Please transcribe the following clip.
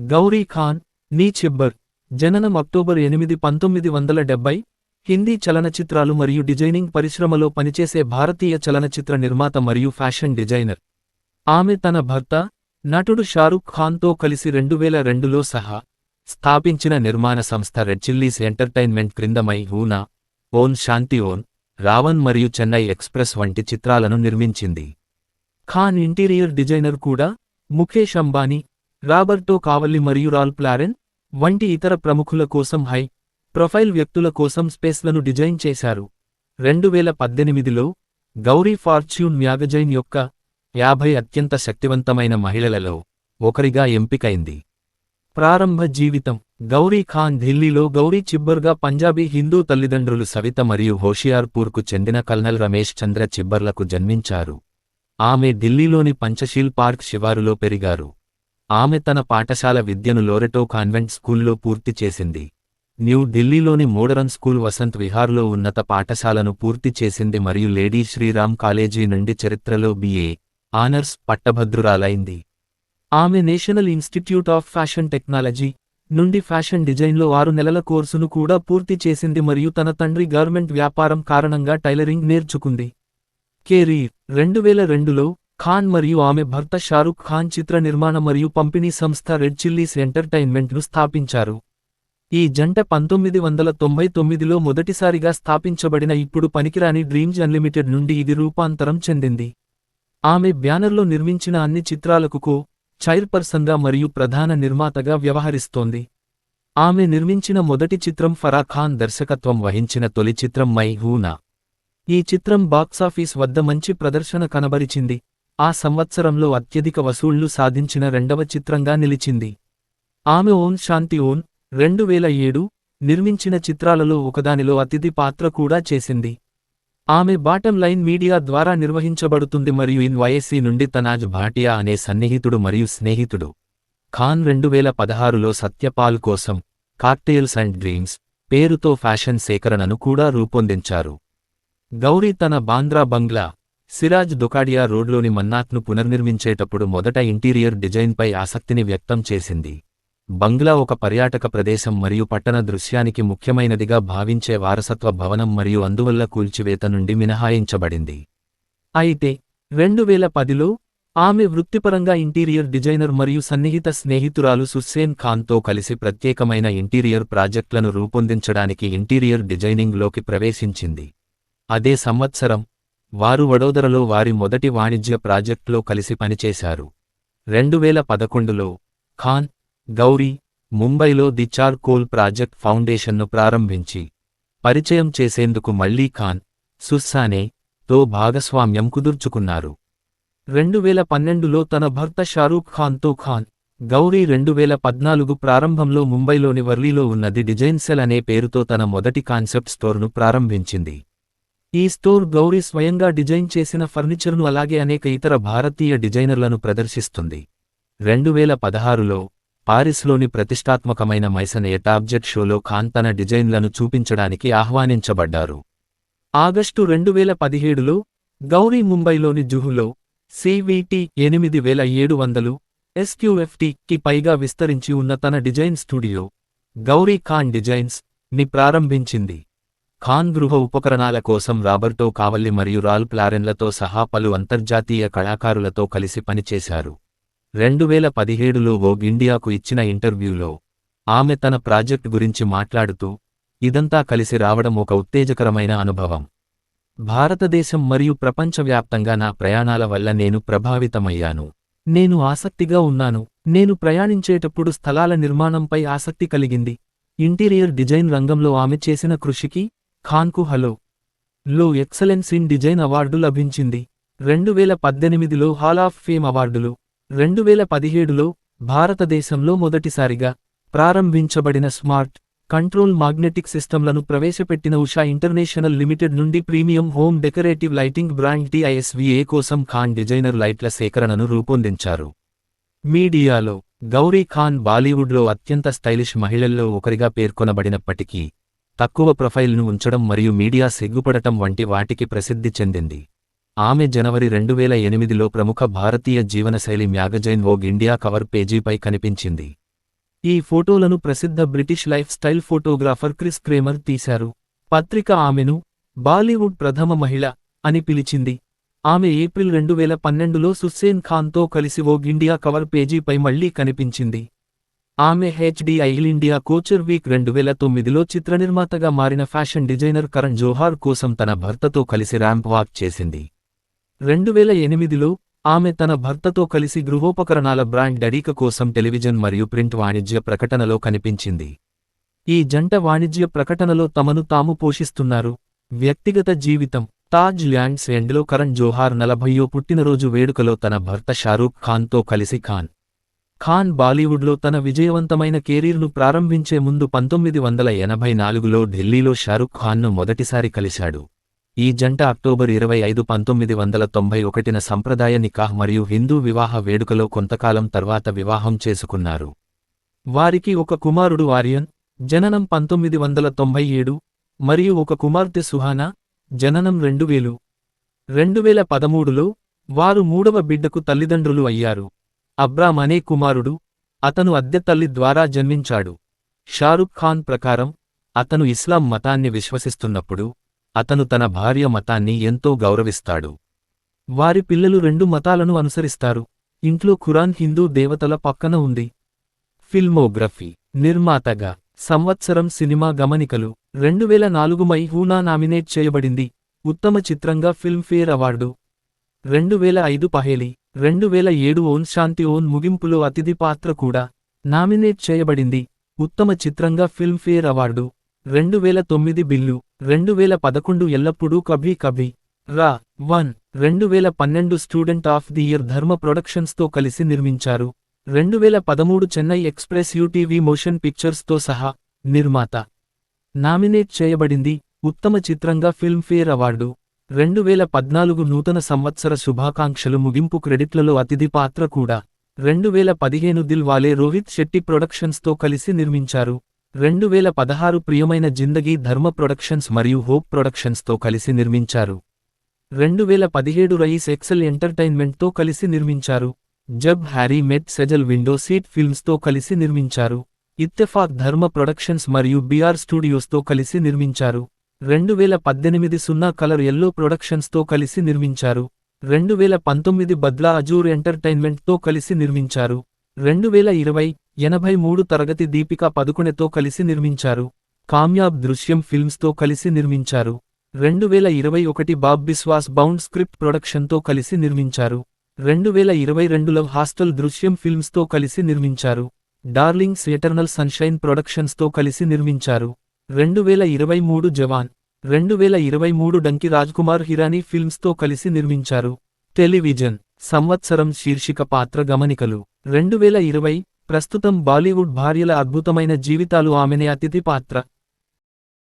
గౌరీ ఖాన్ నీ చిబ్బర్. జననం అక్టోబర్ ఎనిమిది పంతొమ్మిది వందల డెబ్బై. హిందీ చలనచిత్రాలు మరియు డిజైనింగ్ పరిశ్రమలో పనిచేసే భారతీయ చలనచిత్ర నిర్మాత మరియు ఫ్యాషన్ డిజైనర్. ఆమె తన భర్త నటుడు షారుఖ్ ఖాన్తో కలిసి రెండువేల రెండులో సహా స్థాపించిన నిర్మాణ సంస్థ రెడ్ చిల్లీస్ ఎంటర్టైన్మెంట్ క్రింద మై హూనా ఓన్ శాంతి ఓన్ రావణ్ మరియు చెన్నై ఎక్స్ప్రెస్ వంటి చిత్రాలను నిర్మించింది. ఖాన్ ఇంటీరియర్ డిజైనర్ కూడా ముఖేష్ అంబానీ రాబర్టో కావల్లి మరియు రాల్ ప్లారెన్ వంటి ఇతర ప్రముఖుల కోసం హై ప్రొఫైల్ వ్యక్తుల కోసం స్పేస్లను డిజైన్ చేశారు. రెండు వేల పద్దెనిమిదిలో గౌరీ ఫార్చ్యూన్ మ్యాగజైన్ యొక్క యాభై అత్యంత శక్తివంతమైన మహిళలలో ఒకరిగా ఎంపికైంది. ప్రారంభ జీవితం గౌరీ ఖాన్ ఢిల్లీలో గౌరీ చిబ్బర్గా పంజాబీ హిందూ తల్లిదండ్రులు సవిత మరియు హోషియార్పూర్కు చెందిన కల్నల్ రమేష్ చంద్ర చిబ్బర్లకు జన్మించారు. ఆమె ఢిల్లీలోని పంచశీల్ పార్క్ శివారులో పెరిగారు. ఆమె తన పాఠశాల విద్యను లోరెటో కాన్వెంట్ స్కూల్లో పూర్తి చేసింది. న్యూ ఢిల్లీలోని మోడరన్ స్కూల్ వసంత్ విహార్లో ఉన్నత పాఠశాలను పూర్తి చేసింది మరియు లేడీ శ్రీరామ్ కాలేజీ నుండి చరిత్రలో బిఏ ఆనర్స్ పట్టభద్రురాలైంది. ఆమె national institute of fashion technology నుండి ఫ్యాషన్ డిజైన్లో ఆరు నెలల కోర్సును కూడా పూర్తి చేసింది మరియు తన తండ్రి గార్మెంట్ వ్యాపారం కారణంగా టైలరింగ్ నేర్చుకుంది. కెరీర్ రెండు వేల రెండులో ఖాన్ మరియు ఆమె భర్త షారుఖ్ ఖాన్ చిత్ర నిర్మాణ మరియు పంపిణీ సంస్థ రెడ్ చిల్లీస్ ఎంటర్టైన్మెంట్ను స్థాపించారు. ఈ జంట పంతొమ్మిది వందల తొంభై తొమ్మిదిలో మొదటిసారిగా స్థాపించబడిన ఇప్పుడు పనికిరాని డ్రీమ్జ్ అన్లిమిటెడ్ నుండి ఇది రూపాంతరం చెందింది. ఆమె బ్యానర్లో నిర్మించిన అన్ని చిత్రాలకు కో చైర్పర్సన్గా మరియు ప్రధాన నిర్మాతగా వ్యవహరిస్తోంది. ఆమె నిర్మించిన మొదటి చిత్రం ఫరా ఖాన్ దర్శకత్వం వహించిన తొలి చిత్రం మై హూనా ఈ చిత్రం బాక్సాఫీస్ వద్ద మంచి ప్రదర్శన కనబరిచింది. ఆ సంవత్సరంలో అత్యధిక వసూళ్ళు సాధించిన రెండవ చిత్రంగా నిలిచింది. ఆమె ఓన్ శాంతి ఓన్ రెండు వేల ఏడు నిర్మించిన చిత్రాలలో ఒకదానిలో అతిథి పాత్ర కూడా చేసింది. ఆమె బాటం లైన్ మీడియా ద్వారా నిర్వహించబడుతుంది మరియు ఇన్ వయస్సీ నుండి తనాజ్ భాటియా అనే సన్నిహితుడు మరియు స్నేహితుడు. ఖాన్ రెండు వేల పదహారులో సత్యపాల్ కోసం కాక్టెయిల్స్ అండ్ డ్రీమ్స్ పేరుతో ఫ్యాషన్ సేకరణను కూడా రూపొందించారు. గౌరీ తన బాంద్రా బంగ్లా సిరాజ్ దుకాడియా రోడ్లోని మన్నాత్ను పునర్నిర్మించేటప్పుడు మొదట ఇంటీరియర్ డిజైన్పై ఆసక్తిని వ్యక్తం చేసింది. బంగ్లా ఒక పర్యాటక ప్రదేశం మరియు పట్టణ దృశ్యానికి ముఖ్యమైనదిగా భావించే వారసత్వ భవనం మరియు అందువల్ల కూల్చివేత నుండి మినహాయించబడింది. అయితే రెండు వేల పదిలో ఆమె వృత్తిపరంగా ఇంటీరియర్ డిజైనర్ మరియు సన్నిహిత స్నేహితురాలు సుస్సేన్ ఖాన్తో కలిసి ప్రత్యేకమైన ఇంటీరియర్ ప్రాజెక్టులను రూపొందించడానికి ఇంటీరియర్ డిజైనింగ్లోకి ప్రవేశించింది. అదే సంవత్సరం వారు వడోదరలో వారి మొదటి వాణిజ్య ప్రాజెక్టులో కలిసి పనిచేశారు. రెండు వేల పదకొండులో ఖాన్ గౌరీ ముంబైలో ది చార్ కోల్ ప్రాజెక్ట్ ఫౌండేషన్ను ప్రారంభించి పరిచయం చేసేందుకు మళ్ళీ ఖాన్ సుస్సానే తో భాగస్వామ్యం కుదుర్చుకున్నారు. రెండు వేల పన్నెండులో తన భర్త షారూఖ్ ఖాన్తో ఖాన్ గౌరీ రెండు వేల పద్నాలుగు ప్రారంభంలో ముంబైలోని వర్లీలో ఉన్నది డిజైన్ సెల్ అనే పేరుతో తన మొదటి కాన్సెప్ట్ స్టోర్ను ప్రారంభించింది. ఈ స్టోర్ గౌరీ స్వయంగా డిజైన్ చేసిన ఫర్నిచర్ను అలాగే అనేక ఇతర భారతీయ డిజైనర్లను ప్రదర్శిస్తుంది. రెండు వేల పదహారులో పారిస్లోని ప్రతిష్టాత్మకమైన మైసన్ ఎటాబ్జెట్ షోలో ఖాన్ తన డిజైన్లను చూపించడానికి ఆహ్వానించబడ్డారు. ఆగస్టు రెండు వేల పదిహేడులో గౌరీ ముంబైలోని జుహులో సివిటి ఎనిమిది వేల ఏడు వందలు ఎస్క్యూఎఫ్టి కి పైగా విస్తరించి ఉన్న తన డిజైన్ స్టూడియో గౌరీ ఖాన్ డిజైన్స్ని ప్రారంభించింది. ఖాన్ గృహ ఉపకరణాల కోసం రాబర్టో కావల్లి మరియు రాల్ ప్లారెన్లతో సహా పలు అంతర్జాతీయ కళాకారులతో కలిసి పనిచేశారు. రెండు వేల పదిహేడులో వోగ్ ఇండియాకు ఇచ్చిన ఇంటర్వ్యూలో ఆమె తన ప్రాజెక్ట్ గురించి మాట్లాడుతూ ఇదంతా కలిసి రావడం ఒక ఉత్తేజకరమైన అనుభవం. భారతదేశం మరియు ప్రపంచవ్యాప్తంగా నా ప్రయాణాల వల్ల నేను ప్రభావితమయ్యాను. నేను ఆసక్తిగా ఉన్నాను. నేను ప్రయాణించేటప్పుడు స్థలాల నిర్మాణంపై ఆసక్తి కలిగింది. ఇంటీరియర్ డిజైన్ రంగంలో ఆమె చేసిన కృషికి ఖాన్కు హలో. లో ఎక్సలెన్స్ ఇన్ డిజైన్ అవార్డు లభించింది. రెండు వేల పద్దెనిమిదిలో హాల్ ఆఫ్ ఫేమ్ అవార్డులు. రెండు వేల పదిహేడులో భారతదేశంలో మొదటిసారిగా ప్రారంభించబడిన స్మార్ట్ కంట్రోల్ మాగ్నెటిక్ సిస్టంలను ప్రవేశపెట్టిన ఉషా ఇంటర్నేషనల్ లిమిటెడ్ నుండి premium home decorative lighting brand T I S V A కోసం ఖాన్ డిజైనర్ లైట్ల సేకరణను రూపొందించారు. మీడియాలో గౌరీ ఖాన్ బాలీవుడ్లో అత్యంత స్టైలిష్ మహిళల్లో ఒకరిగా పేర్కొనబడినప్పటికీ తక్కువ ప్రొఫైల్ను ఉంచడం మరియు మీడియా సిగ్గుపడటం వంటి వాటికి ప్రసిద్ధి చెందింది. ఆమె జనవరి రెండు వేల ఎనిమిదిలో ప్రముఖ భారతీయ జీవనశైలి మ్యాగజైన్ ఓగ్ ఇండియా కవర్ పేజీపై కనిపించింది. ఈ ఫోటోలను ప్రసిద్ధ British lifestyle photographer Chris Kramer తీశారు. పత్రిక ఆమెను బాలీవుడ్ ప్రథమ మహిళ అని పిలిచింది. ఆమె ఏప్రిల్ రెండు వేల పన్నెండులో సుస్సేన్ ఖాన్తో కలిసి ఓగ్ ఇండియా కవర్ పేజీపై మళ్ళీ కనిపించింది. ఆమె హెచ్డిఐల్ ఇండియా కోచర్ వీక్ రెండు వేల తొమ్మిదిలో చిత్రనిర్మాతగా మారిన ఫ్యాషన్ డిజైనర్ కరణ్ జోహార్ కోసం తన భర్తతో కలిసి ర్యాంప్ వాక్ చేసింది. రెండు వేల ఎనిమిదిలో ఆమె తన భర్తతో కలిసి గృహోపకరణాల బ్రాండ్ డడీక కోసం టెలివిజన్ మరియు ప్రింట్ వాణిజ్య ప్రకటనలో కనిపించింది. ఈ జంట వాణిజ్య ప్రకటనలో తమను తాము పోషిస్తున్నారు. వ్యక్తిగత జీవితం తాజ్ ల్యాండ్స్ ఎండ్లో కరణ్ జోహార్ నలభయ్యో పుట్టినరోజు వేడుకలో తన భర్త షారూఖ్ ఖాన్తో కలిసి ఖాన్ ఖాన్ బాలీవుడ్లో తన విజయవంతమైన కెరీర్ను ప్రారంభించే ముందు పంతొమ్మిది వందల ఎనభై నాలుగులో ఢిల్లీలో షారుఖ్ ఖాన్ను మొదటిసారి కలిశాడు. ఈ జంట అక్టోబర్ ఇరవై ఐదు పంతొమ్మిది వందల తొంభై ఒకటిన సంప్రదాయ నికాహ్ మరియు హిందూ వివాహ వేడుకలో కొంతకాలం తర్వాత వివాహం చేసుకున్నారు. వారికి ఒక కుమారుడు ఆర్యన్ జననం పంతొమ్మిది వందల తొంభై ఏడు మరియు ఒక కుమార్తె సుహానా జననం రెండు వేలు. రెండు వేల పదమూడులో వారు మూడవ బిడ్డకు తల్లిదండ్రులు అయ్యారు. అబ్రామ్ అనే కుమారుడు అతను అద్దె తల్లి ద్వారా జన్మించాడు. షారుఖ్ ఖాన్ ప్రకారం అతను ఇస్లాం మతాన్ని విశ్వసిస్తున్నప్పుడు అతను తన భార్య మతాన్ని ఎంతో గౌరవిస్తాడు. వారి పిల్లలు రెండు మతాలను అనుసరిస్తారు. ఇంట్లో ఖురాన్ హిందూ దేవతల పక్కన ఉంది. ఫిల్మోగ్రఫీ నిర్మాతగా సంవత్సరం సినిమా గమనికలు రెండువేల నాలుగు మై హూనా నామినేట్ చేయబడింది. ఉత్తమ చిత్రంగా ఫిల్మ్ఫేర్ అవార్డు రెండువేల ఐదు పహేలి. రెండు వేల ఏడు ఓన్ శాంతి ఓన్ ముగింపులో అతిథి పాత్ర కూడా నామినేట్ చేయబడింది. ఉత్తమ చిత్రంగా ఫిల్మ్ఫేర్ అవార్డు. రెండు వేల తొమ్మిది బిల్లు. రెండు వేల పదకొండు ఎల్లప్పుడూ కభీ కభీ. రా. వన్. రెండు వేల పన్నెండు స్టూడెంట్ ఆఫ్ ది ఇయర్ ధర్మ ప్రొడక్షన్స్తో కలిసి నిర్మించారు. రెండు వేల పదమూడు చెన్నై ఎక్స్ప్రెస్ యూటీవీ మోషన్ పిక్చర్స్తో సహా నిర్మాత. నామినేట్ చేయబడింది. ఉత్తమ చిత్రంగా ఫిల్మ్ఫేర్ అవార్డు. రెండు వేల పద్నాలుగు నూతన సంవత్సర శుభాకాంక్షలు ముగింపు క్రెడిట్లలో అతిథి పాత్ర కూడా. రెండు వేల పదిహేను దిల్ వాలే రోహిత్ శెట్టి ప్రొడక్షన్స్తో కలిసి నిర్మించారు. రెండు వేల పదహారు ప్రియమైన జిందగీ ధర్మ ప్రొడక్షన్స్ మరియు హోప్ ప్రొడక్షన్స్తో కలిసి నిర్మించారు. రెండు వేల పదిహేడు రయీస్ ఎక్సెల్ ఎంటర్టైన్మెంట్తో కలిసి నిర్మించారు. Jab Harry met Sejal window seat ఫిల్మ్స్తో కలిసి నిర్మించారు. ఇత్తెఫాక్ ధర్మ ప్రొడక్షన్స్ మరియు బిఆర్ స్టూడియోస్తో కలిసి నిర్మించారు. రెండు వేల పద్దెనిమిది సున్నా కలర్ ఎల్లో ప్రొడక్షన్స్తో కలిసి నిర్మించారు. రెండు వేల పంతొమ్మిది బద్లా అజూర్ ఎంటర్టైన్మెంట్తో కలిసి నిర్మించారు. రెండు వేల ఇరవై ఎనభై మూడు తరగతి దీపికా పదుకొనెతో కలిసి నిర్మించారు. కామ్యాబ్ దృశ్యం ఫిల్మ్స్తో కలిసి నిర్మించారు. రెండు వేల ఇరవై ఒకటి బాబ్ బిస్వాస్ బౌండ్ స్క్రిప్ట్ ప్రొడక్షన్తో కలిసి నిర్మించారు. రెండు వేల ఇరవై రెండులో హాస్టల్ దృశ్యం ఫిల్మ్స్తో కలిసి నిర్మించారు. డార్లింగ్స్ ఎటర్నల్ సన్షైన్ ప్రొడక్షన్స్తో కలిసి నిర్మించారు. రెండు వేల ఇరవై మూడు జవాన్ రెండు వేల ఇరవై మూడు డంకి రాజ్కుమార్ హిరానీ ఫిల్మ్స్తో కలిసి నిర్మించారు. టెలివిజన్ సంవత్సరం శీర్షిక పాత్ర గమనికలు. రెండు వేల ఇరవై ప్రస్తుతం బాలీవుడ్ భార్యల అద్భుతమైన జీవితాలు ఆమెనే అతిథి పాత్ర.